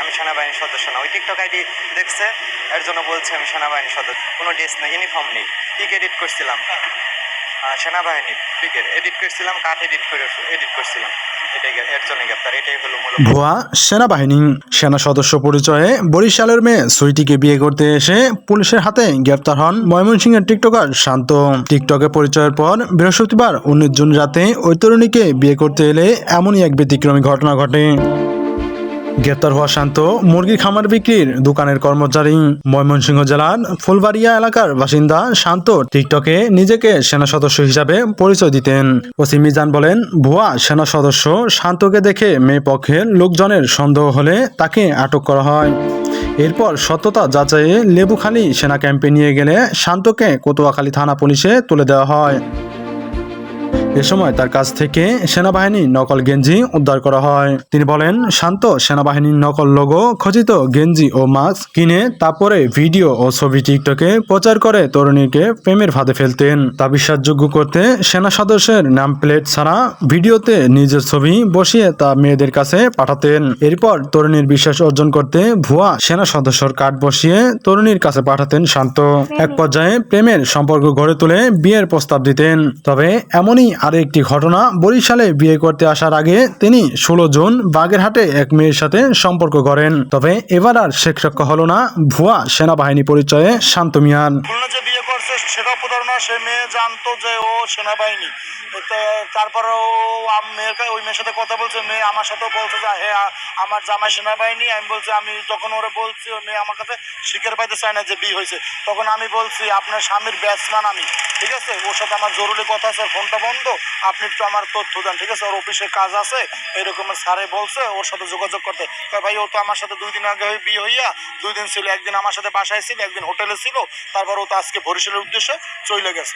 আমি সেনাবাহিনীর সদস্য না। ওই টিকটক আইডি দেখছে এর জন্য বলছে আমি সেনাবাহিনীর সদস্য। কোনো ড্রেস নেই ইউনিফর্ম নেই। পিক এডিট করছিলাম। আহ, সেনাবাহিনীর পিকের এডিট করছিলাম কাঠ এডিট করে এডিট করছিলাম। ভুয়া সেনাবাহিনী সেনা সদস্য পরিচয়ে বরিশালের মেয়ে সুইটিকে বিয়ে করতে এসে পুলিশের হাতে গ্রেপ্তার হন ময়মনসিংহের টিকটকার শান্ত। টিকটকে পরিচয়ের পর বৃহস্পতিবার উনিশ জুন রাতে ওই তরুণীকে বিয়ে করতে এলে এমনই এক ব্যতিক্রমী ঘটনা ঘটে। গ্রেপ্তার হওয়া শান্ত মুরগি খামার বিক্রির দোকানের কর্মচারী ময়মনসিংহ জেলার ফুলবাড়িয়া এলাকার বাসিন্দা শান্ত টিকটকে নিজেকে সেনা সদস্য হিসাবে পরিচয় দিতেন। ওসি মিজান বলেন, ভুয়া সেনা সদস্য শান্তকে দেখে মেয়ে পক্ষের লোকজনের সন্দেহ হলে তাকে আটক করা হয়। এরপর সত্যতা যাচাইয়ে লেবুখালী সেনা ক্যাম্পে নিয়ে গেলে শান্তকে কোতোয়াখালী থানা পুলিশে তুলে দেওয়া হয়। এ সময় তার কাছ থেকে সেনাবাহিনীর নকল গেঞ্জি উদ্ধার করা হয়। তিনি বলেন, শান্ত সেনাবাহিনীর নকল লোগো, খচিত গেঞ্জি ও মাস্ক কিনে তারপরে ভিডিও ও ছবি টিকটকে প্রচার করে তরুণীকে প্রেমের ফাঁদে ফেলতেন। তা বিশ্বাসযোগ্য করতে সেনা সদস্যের নাম প্লেট ছাড়া ভিডিওতে নিজের ছবি বসিয়ে তা মেয়েদের কাছে পাঠাতেন। এরপর তরুণীর বিশ্বাস অর্জন করতে ভুয়া সেনা সদস্যর কার্ড বসিয়ে তরুণীর কাছে পাঠাতেন শান্ত। এক পর্যায়ে প্রেমের সম্পর্ক গড়ে তুলে বিয়ের প্রস্তাব দিতেন। তবে এমনই আরও একটি ঘটনা, বরিশালে বিয়ে করতে আসার আগে তিনি ষোলো জুন বাগেরহাটে এক মেয়ের সাথে সম্পর্ক করেন। তবে এবার আর শেখ হলো না। ভুয়া সেনাবাহিনী পরিচয়ে শান্ত মিয়ান। সেটাও প্রতারণা সে মেয়ে জানতো যে ও সেনাবাহিনী। তারপরে ও মেয়ের ওই মেয়ের সাথে কথা বলছে, মেয়ে আমার সাথেও বলছে যে হ্যাঁ আমার জামাই সেনাবাহিনী, আমি বলছি, আমি যখন ওরা বলছি, ওই মেয়ে আমার কাছে স্বীকার পাইতে চায় না যে বিয়ে হয়েছে, তখন আমি বলছি, আপনার স্বামীর ব্যাটসম্যান আমি, ঠিক আছে? ওর সাথে আমার জরুরি কথা আছে, ফোনটা বন্ধ, আপনি একটু আমার তথ্য দেন, ঠিক আছে? ওর অফিসে কাজ আছে, এরকম স্যারে বলছে, ওর সাথে যোগাযোগ করতে। কয়, ভাই, ও তো আমার সাথে দুই দিন আগে বিয়ে হইয়া, দুই দিন ছিল, একদিন আমার সাথে বাসায় ছিল, একদিন হোটেলে ছিল, তারপর ও তো আজকে বরিশালের উদ্দেশ্যে চলে গেছে।